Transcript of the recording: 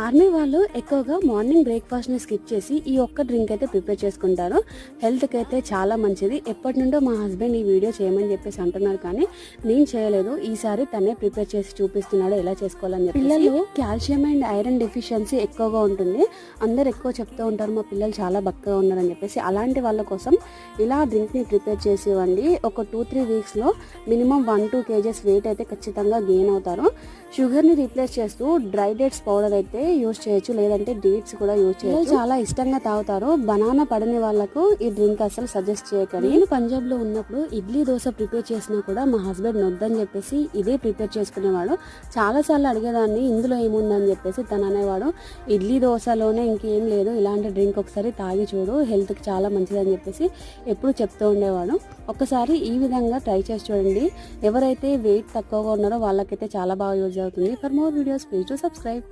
Army వాళ్ళు ఎక్కువగా morning బ్రేక్ఫాస్ట్ని skip చేసి ఈ ఒక్క డ్రింక్ అయితే ప్రిపేర్ చేసుకుంటారు. హెల్త్కి అయితే చాలా మంచిది. ఎప్పటి నుండో మా హస్బెండ్ ఈ వీడియో చేయమని చెప్పేసి అంటున్నారు కానీ నేను చేయలేదు. ఈసారి తనే ప్రిపేర్ చేసి చూపిస్తున్నాడు ఎలా చేసుకోవాలని చెప్పి పిల్లలు కాల్షియం అండ్ ఐరన్ డెఫిషియన్సీ ఎక్కువగా ఉంటుంది. అందరు ఎక్కువ చెప్తూ ఉంటారు మా పిల్లలు చాలా బక్కగా ఉన్నారని చెప్పేసి. అలాంటి వాళ్ళ కోసం ఇలా డ్రింక్ని ప్రిపేర్ చేసి ఇవ్వండి ఒక two three వీక్స్లో minimum one two kgs weight అయితే ఖచ్చితంగా గెయిన్ అవుతారు. షుగర్ని రీప్లేస్ చేస్తూ డ్రై డేట్స్ పౌడర్ అయితే యూజ్ చేయొచ్చు లేదంటే డేట్స్ కూడా యూజ్ చేయొచ్చు. చాలా ఇష్టంగా తాగుతారు. బనానా పడని వాళ్ళకు ఈ డ్రింక్ అసలు సజెస్ట్ చేయకండి. నేను పంజాబ్లో ఉన్నప్పుడు ఇడ్లీ దోశ ప్రిపేర్ చేసినా కూడా మా హస్బెండ్ వద్దని చెప్పేసి ఇదే ప్రిపేర్ చేసుకునేవాడు. చాలా సార్లు అడిగేదాన్ని ఇందులో ఏముందని చెప్పేసి తను అనేవాడు. ఇడ్లీ దోశలోనే ఇంకేం లేదు ఇలాంటి డ్రింక్ ఒకసారి తాగి చూడు హెల్త్కి చాలా మంచిదని చెప్పేసి ఎప్పుడు చెప్తూ ఉండేవాడు. ఒకసారి ఈ విధంగా ట్రై చేసి చూడండి. ఎవరైతే వెయిట్ తక్కువగా ఉన్నారో వాళ్ళకైతే చాలా బాగా యూజ్ అవుతుంది. For more videos please to subscribe.